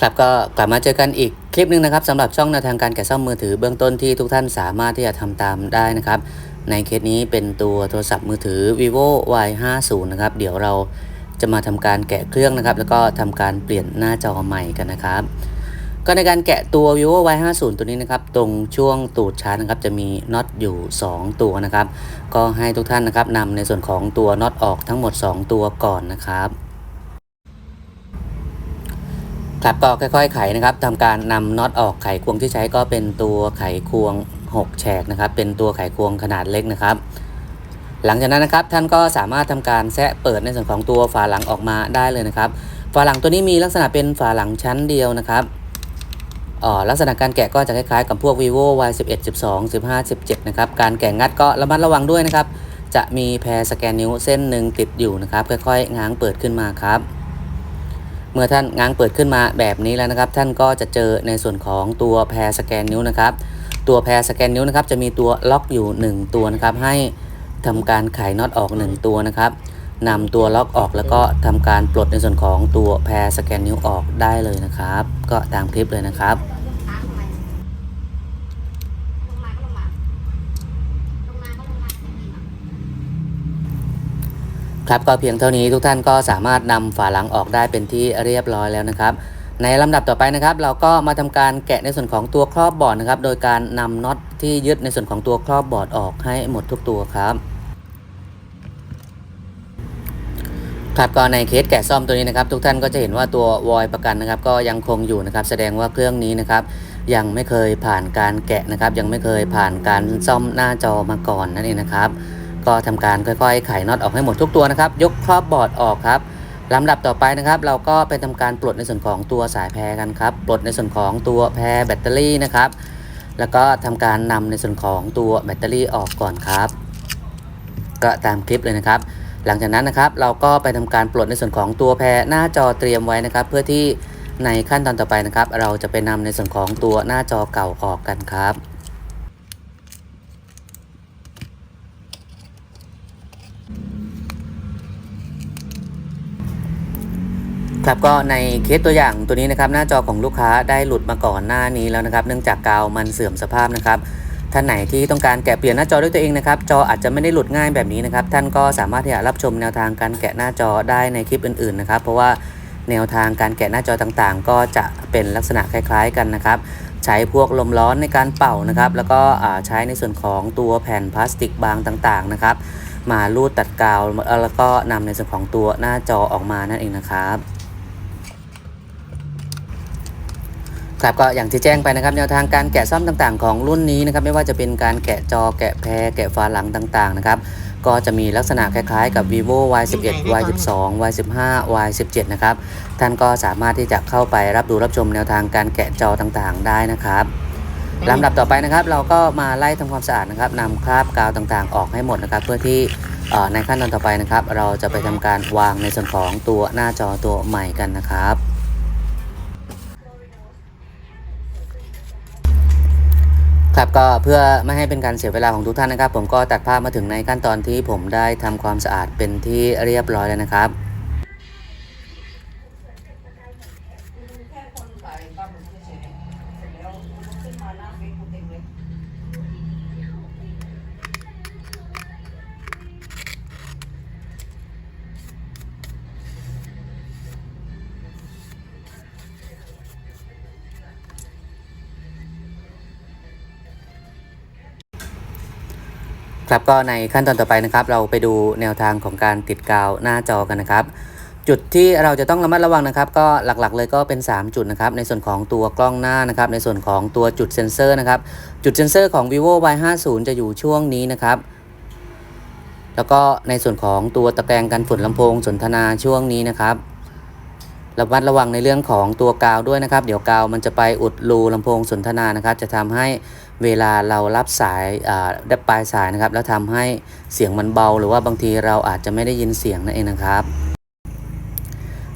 ครับก็กลับมาเจอกันอีกคลิปหนึ่งนะครับสำหรับช่องแนวทางการแกะซ่อมมือถือเบื้องต้นที่ทุกท่านสามารถที่จะทำตามได้นะครับ ในเคสนี้เป็นตัวโทรศัพท์มือถือ vivo y 5 0นะครับ เดี๋ยวเราจะมาทำการแกะเครื่องนะครับ แล้วก็ทำการเปลี่ยนหน้าจอใหม่กันนะครับ ก็ในการแกะตัว vivo y 5 0ตัวนี้นะครับ ตรงช่วงตูดชาร์จนะครับ จะมีน็อตอยู่ 2 ตัวนะครับ ก็ให้ทุกท่านนะครับนำในส่วนของตัวน็อตออกทั้งหมด 2 ตัวก่อนนะครับ ครับก็ค่อยๆไขนะครับทำการนำน็อตออกไขควงที่ใช้ก็เป็นตัวไขควง 6 แฉกนะครับ เป็นตัวไขควงขนาดเล็กนะครับ หลังจากนั้นนะครับท่านก็สามารถทำการแซะเปิดในส่วนของตัวฝาหลังออกมาได้เลยนะครับ ฝาหลังตัวนี้มีลักษณะเป็นฝาหลังชั้นเดียวนะครับออลักษณะการแกะก็จะคล้ายๆกับพวก vivo y 11 12 15 17นะครับการแกะงัดก็ระมัดระวังด้วยนะครับ จะมีแพรสแกนนิ้วเส้นหนึ่งติดอยู่นะครับ ค่อยๆง้างเปิดขึ้นมาครับ เมื่อท่านง้างเปิดขึ้นมาแบบนี้แล้วนะครับ ท่านก็จะเจอในส่วนของตัวแพรสแกนนิ้วนะครับ ตัวแพรสแกนนิ้วนะครับจะมีตัวล็อกอยู่ 1 ตัวนะครับ ให้ทำการไขน็อตออก 1 ตัวนะครับนำตัวล็อกออกแล้วก็ทำการปลดในส่วนของตัวแพรสแกนนิ้วออกได้เลยนะครับ ก็ตามคลิปเลยนะครับ ครับก็เพียงเท่านี้ทุกท่านก็สามารถนำฝาหลังออกได้เป็นที่เรียบร้อยแล้วนะครับ ในลำดับต่อไปนะครับ เราก็มาทำการแกะในส่วนของตัวครอบบอร์ดนะครับ โดยการนำน็อตที่ยึดในส่วนของตัวครอบบอร์ดออกให้หมดทุกตัวครับครับก็ในเคสแกะซ่อมตัวนี้นะครับ ทุกท่านก็จะเห็นว่าตัววอยประกันนะครับ ก็ยังคงอยู่นะครับ แสดงว่าเครื่องนี้นะครับ ยังไม่เคยผ่านการแกะนะครับ ยังไม่เคยผ่านการซ่อมหน้าจอมาก่อนนั่นเองนะครับ ก็ทำการค่อยๆไขน็อตออกให้หมดทุกตัวนะครับ ยกครอบบอร์ดออกครับลำดับต่อไปนะครับ เราก็ไปทำการปลดในส่วนของตัวสายแพรกันครับ ปลดในส่วนของตัวแพรแบตเตอรี่นะครับ แล้วก็ทำการนำในส่วนของตัวแบตเตอรี่ออกก่อนครับ ก็ตามคลิปเลยนะครับ หลังจากนั้นนะครับ เราก็ไปทำการปลดในส่วนของตัวแพรหน้าจอเตรียมไว้นะครับ เพื่อที่ในขั้นตอนต่อไปนะครับ เราจะไปนำในส่วนของตัวหน้าจอเก่าออกกันครับ ครับก็ในเคสตัวอย่างตัวนี้นะครับหน้าจอของลูกค้าได้หลุดมาก่อนหน้านี้แล้วนะครับ เนื่องจากกาวมันเสื่อมสภาพนะครับท่านไหนที่ต้องการแกะเปลี่ยนหน้าจอด้วยตัวเองนะครับจออาจจะไม่ได้หลุดง่ายแบบนี้นะครับท่านก็สามารถที่จะรับชมแนวทางการแกะหน้าจอได้ในคลิปอื่นๆนะครับเพราะว่าแนวทางการแกะหน้าจอต่างๆ ก็จะเป็นลักษณะคล้ายๆกันนะครับ ใช้พวกลมร้อนในการเป่านะครับ แล้วก็ใช้ในส่วนของตัวแผ่นพลาสติกบางต่างๆนะครับ มาลูดตัดกาวแล้วก็นำในส่วนของตัวหน้าจอออกมานั่นเองนะครับ ครับก็อย่างที่แจ้งไปนะครับแนวทางการแกะซ่อมต่างๆ ของรุ่นนี้นะครับไม่ว่าจะเป็นการแกะจอแกะแพรแกะฝาหลังต่างๆนะครับก็จะมีลักษณะคล้ายๆกับ vivo y 1 1 y 1 2 y 1 5 y 1 7นะครับท่านก็สามารถที่จะเข้าไปรับดูรับชมแนวทางการแกะจอต่างๆ ได้นะครับลำดับต่อไปนะครับ เราก็มาไล่ทำความสะอาดนะครับนำคราบกาวต่างๆ ออกให้หมดนะครับ เพื่อที่เอ่อในขั้นตอนต่อไปนะครับ เราจะไปทำการวางในส่วนของตัวหน้าจอตัวใหม่กันนะครับ ครับก็เพื่อไม่ให้เป็นการเสียเวลาของทุกท่านนะครับ ผมก็ตัดภาพมาถึงในขั้นตอนที่ผมได้ทำความสะอาดเป็นที่เรียบร้อยแล้วนะครับ ครับก็ในขั้นตอนต่อไปนะครับ เราไปดูแนวทางของการติดกาวหน้าจอกันนะครับ จุดที่เราจะต้องระมัดระวังนะครับ ก็หลักๆเลยก็เป็น 3 จุดนะครับ ในส่วนของตัวกล้องหน้านะครับ ในส่วนของตัวจุดเซ็นเซอร์นะครับ จุดเซ็นเซอร์ของ vivo y 5 0จะอยู่ช่วงนี้นะครับแล้วก็ในส่วนของตัวตะแกรงกันฝุ่นลำโพงสนทนาช่วงนี้นะครับ ระมัดระวังในเรื่องของตัวกาวด้วยนะครับ เดี๋ยวกาวมันจะไปอุดรูลำโพงสนทนานะครับ จะทำให้เวลาเรารับสายได้ปลายสายนะครับ แล้วทำให้เสียงมันเบา หรือว่าบางทีเราอาจจะไม่ได้ยินเสียงนั่นเองนะครับ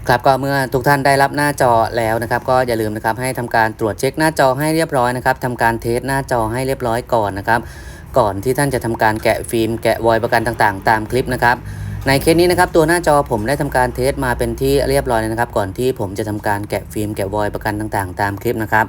ครับก็เมื่อทุกท่านได้รับหน้าจอแล้วนะครับ ก็อย่าลืมนะครับให้ทำการตรวจเช็คหน้าจอให้เรียบร้อยนะครับทำการเทสหน้าจอให้เรียบร้อยก่อนนะครับ ก่อนที่ท่านจะทำการแกะฟิล์มแกะวอยประกันต่างๆ ตามคลิปนะครับ ในเคสนี้นะครับตัวหน้าจอผมได้ทำการเทสมาเป็นที่เรียบร้อยแล้วนะครับ ก่อนที่ผมจะทำการแกะฟิล์มแกะวอยประกันต่างๆ ตามคลิปนะครับ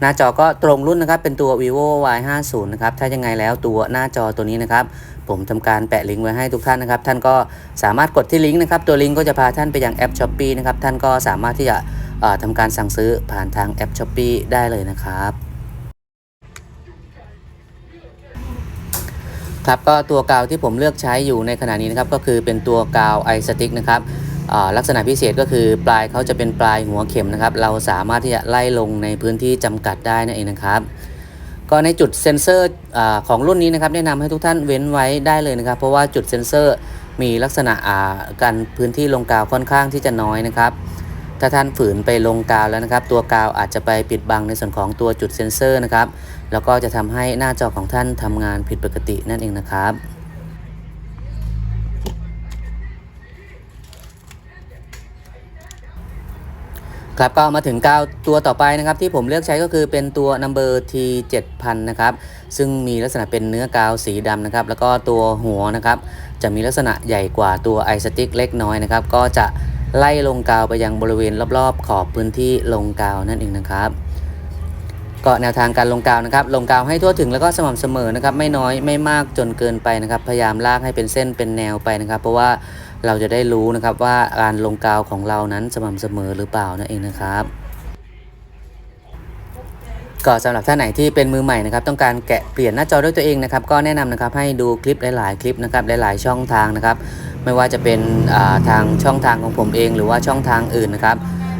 หน้าจอก็ตรงรุ่นนะครับเป็นตัว vivo y 5 0นะครับถ้ายังไงแล้วตัวหน้าจอตัวนี้นะครับผมทำการแปะลิงก์ไว้ให้ทุกท่านนะครับ ท่านก็สามารถกดที่ลิงก์นะครับ ตัวลิงก์ก็จะพาท่านไปยังแอป s h อ p e e นะครับท่านก็สามารถที่จะเอ่อทำการสั่งซื้อผ่านทางแอป s h อ p e e ได้เลยนะครับ ครับก็ตัวกาวที่ผมเลือกใช้อยู่ในขณะนี้นะครับก็คือเป็นตัวกาวไอสติ๊กนะครับลักษณะพิเศษก็คือปลายเขาจะเป็นปลายหัวเข็มนะครับ เราสามารถที่จะไล่ลงในพื้นที่จำกัดได้นั่นเองนะครับ ก็ในจุดเซ็นเซอร์อของรุ่นนี้นะครับ แนะนำให้ทุกท่านเว้นไว้ได้เลยนะครับ เพราะว่าจุดเซ็นเซอร์มีลักษณะการพื้นที่ลงกาวค่อนข้างที่จะน้อยนะครับ ถ้าท่านฝืนไปลงกาวแล้วนะครับ ตัวกาวอาจจะไปปิดบังในส่วนของตัวจุดเซ็นเซอร์นะครับ แล้วก็จะทำให้หน้าจอของท่านทำงานผิดปกตินั่นเองนะครับครับก็มาถึงกาวตัวต่อไปนะครับ ที่ผมเลือกใช้ก็คือเป็นตัว number T 7000นะครับซึ่งมีลักษณะเป็นเนื้อกาวสีดำนะครับ แล้วก็ตัวหัวนะครับ จะมีลักษณะใหญ่กว่าตัวไอสติ๊กเล็กน้อยนะครับ ก็จะ ไล่ลงกาวไปยังบริเวณรอบๆ ขอบพื้นที่ลงกาวนั่นเองนะครับ ก็แนวทางการลงกาวนะครับ ลงกาวให้ทั่วถึงแล้วก็สม่ำเสมอนะครับ ไม่น้อยไม่มากจนเกินไปนะครับ พยายามลากให้เป็นเส้นเป็นแนวไปนะครับ เพราะว่าเราจะได้รู้นะครับว่าการลงกาวของเรานั้นสม่ำเสมอหรือเปล่านั่นเองนะครับ ก็สำหรับท่านไหนที่เป็นมือใหม่นะครับต้องการแกะเปลี่ยนหน้าจอด้วยตัวเองนะครับก็แนะนำนะครับให้ดูคลิปหลาย ๆ คลิปนะครับหลาย ๆ ช่องทางนะครับไม่ว่าจะเป็นทางช่องทางของผมเอง หรือว่าช่องทางอื่นนะครับ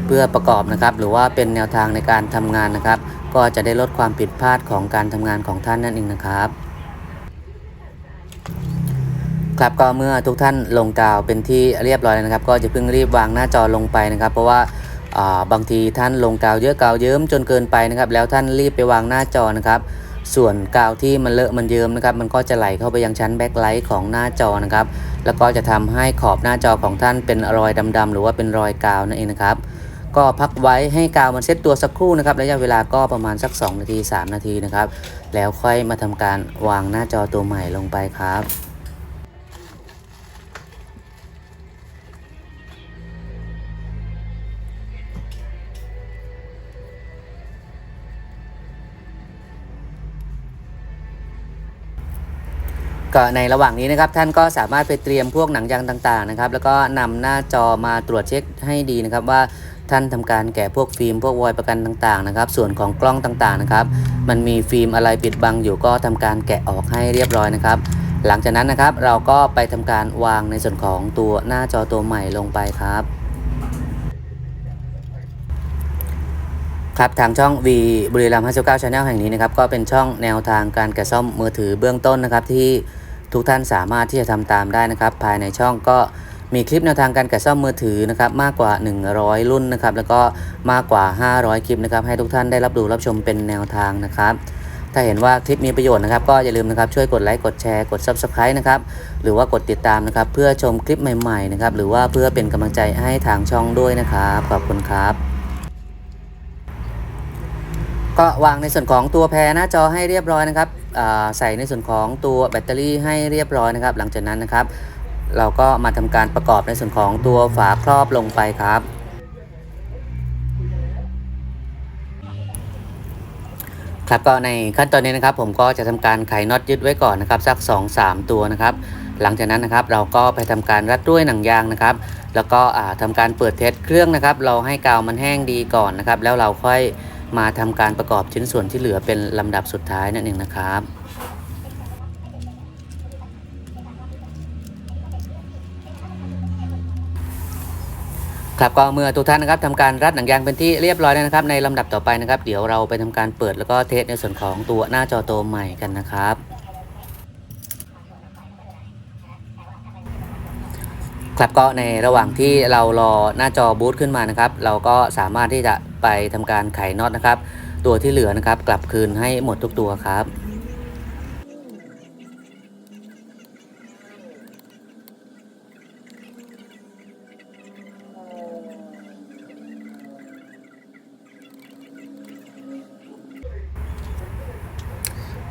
เพื่อประกอบนะครับหรือว่าเป็นแนวทางในการทำงานนะครับ ก็จะได้ลดความผิดพลาดของการทำงานของท่านนั่นเองนะครับครับก็เมื่อทุกท่านลงกาวเป็นที่เรียบร้อยแล้วนะครับ ก็จะเพิ่งรีบวางหน้าจอลงไปนะครับ เพราะว่า บางทีท่านลงกาวเยอะกาวเยิ้มจนเกินไปนะครับ แล้วท่านรีบไปวางหน้าจอนะครับ ส่วนกาวที่มันเลอะมันเยิ้มนะครับ มันก็จะไหลเข้าไปยังชั้นแบ็คไลท์ของหน้าจอนะครับ แล้วก็จะทำให้ขอบหน้าจอของท่านเป็นรอยดำๆหรือว่าเป็นรอยกาวนั่นเองนะครับก็พักไว้ให้กาวมันเซ็ตตัวสักครู่นะครับระยะเวลาก็ประมาณสัก 2 นาที 3 นาทีนะครับ แล้วค่อยมาทำการวางหน้าจอตัวใหม่ลงไปครับ ก็ในระหว่างนี้นะครับท่านก็สามารถไปเตรียมพวกหนังยางต่างๆนะครับแล้วก็นำหน้าจอมาตรวจเช็คให้ดีนะครับว่าท่านทำการแกะพวกฟิล์มพวกวอยประกันต่างๆนะครับ ส่วนของกล้องต่างๆนะครับ มันมีฟิล์มอะไรปิดบังอยู่ก็ทำการแกะออกให้เรียบร้อยนะครับ หลังจากนั้นนะครับเราก็ไปทำการวางในส่วนของตัวหน้าจอตัวใหม่ลงไปครับครับทางช่อง V บุรีรัมย์59 Channel แห่งนี้นะครับก็เป็นช่องแนวทางการแกะซ่อมมือถือเบื้องต้นนะครับที่ ทุกท่านสามารถที่จะทำตามได้นะครับ ภายในช่องก็มีคลิปแนวทางการแกะซ่อมมือถือนะครับมากกว่า 100 รุ่นนะครับแล้วก็มากกว่า 500 คลิปนะครับให้ทุกท่านได้รับดูรับชมเป็นแนวทางนะครับถ้าเห็นว่าคลิปมีประโยชน์นะครับ ก็อย่าลืมนะครับช่วยกดไลค์กดแชร์กด Subscribe นะครับหรือว่ากดติดตามนะครับ เพื่อชมคลิปใหม่ๆนะครับหรือว่าเพื่อเป็นกำลังใจให้ทางช่องด้วยนะครับขอบคุณครับ ก็วางในส่วนของตัวแพรหน้าจอให้เรียบร้อยนะครับ ใส่ในส่วนของตัวแบตเตอรี่ให้เรียบร้อยนะครับ หลังจากนั้นนะครับ เราก็มาทำการประกอบในส่วนของตัวฝาครอบลงไปครับ ครับก็ในขั้นตอนนี้นะครับผมก็จะทำการไขน็อตยึดไว้ก่อนนะครับสัก 2-3 ตัวนะครับหลังจากนั้นนะครับเราก็ไปทำการรัดด้วยหนังยางนะครับ แล้วก็อ่าทำการเปิดเทสเครื่องนะครับ เราให้กาวมันแห้งดีก่อนนะครับ แล้วเราค่อย มาทำการประกอบชิ้นส่วนที่เหลือเป็นลำดับสุดท้ายนั่นเองนะครับครับก็เมื่อทุกท่านนะครับทำการรัดหนังยางเป็นที่เรียบร้อยแล้วนะครับ ในลำดับต่อไปนะครับ เดี๋ยวเราไปทำการเปิดแล้วก็เทสในส่วนของตัวหน้าจอตัวใหม่กันนะครับครับก็ในระหว่างที่เรารอหน้าจอบูตขึ้นมานะครับ เราก็สามารถที่จะ ไปทำการไขน็อตนะครับ ตัวที่เหลือนะครับ กลับคืนให้หมดทุกตัวครับ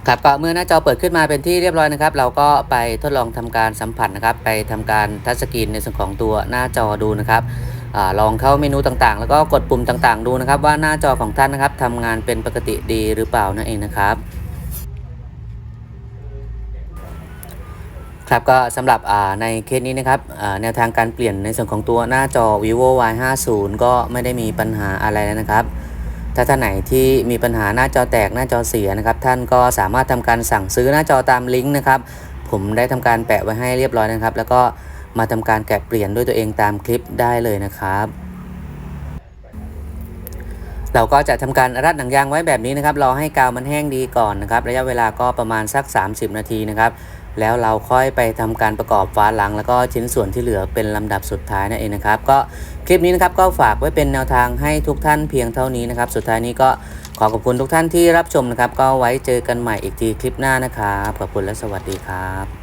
ครับก็เมื่อหน้าจอเปิดขึ้นมาเป็นที่เรียบร้อยนะครับ เราก็ไปทดลองทำการสัมผัสนะครับ ไปทำการทัชสกรีนในส่วนของตัวหน้าจอดูนะครับ อลองเข้าเมนูต่างๆ แล้วก็กดปุ่มต่างๆ ดูนะครับ ว่าหน้าจอของท่านนะครับทำงานเป็นปกติดีหรือเปล่านั่นเองนะครับครับก็สำหรับในเคสนี้นะครับแนวทางการเปลี่ยนในส่วนของตัวหน้าจอ vivo y 5 0ก็ไม่ได้มีปัญหาอะไรแล้วนะครับถ้าท่านไหนที่มีปัญหาหน้าจอแตกหน้าจอเสียนะครับ ท่านก็สามารถทำการสั่งซื้อหน้าจอตามลิงก์นะครับ ผมได้ทำการแปะไว้ให้เรียบร้อยนะครับ แล้วก็ มาทำการแกะเปลี่ยนด้วยตัวเองตามคลิปได้เลยนะครับ เราก็จะทำการรัดหนังยางไว้แบบนี้นะครับรอให้กาวมันแห้งดีก่อนนะครับ ระยะเวลาก็ประมาณสัก 30 นาทีนะครับ แล้วเราค่อยไปทำการประกอบฝาหลัง แล้วก็ชิ้นส่วนที่เหลือเป็นลำดับสุดท้ายนั่นเองนะครับ ก็คลิปนี้นะครับก็ฝากไว้เป็นแนวทางให้ทุกท่านเพียงเท่านี้นะครับ สุดท้ายนี้ก็ขอขอบคุณทุกท่านที่รับชมนะครับ ก็ไว้เจอกันใหม่อีกทีคลิปหน้านะครับขอบคุณและสวัสดีครับ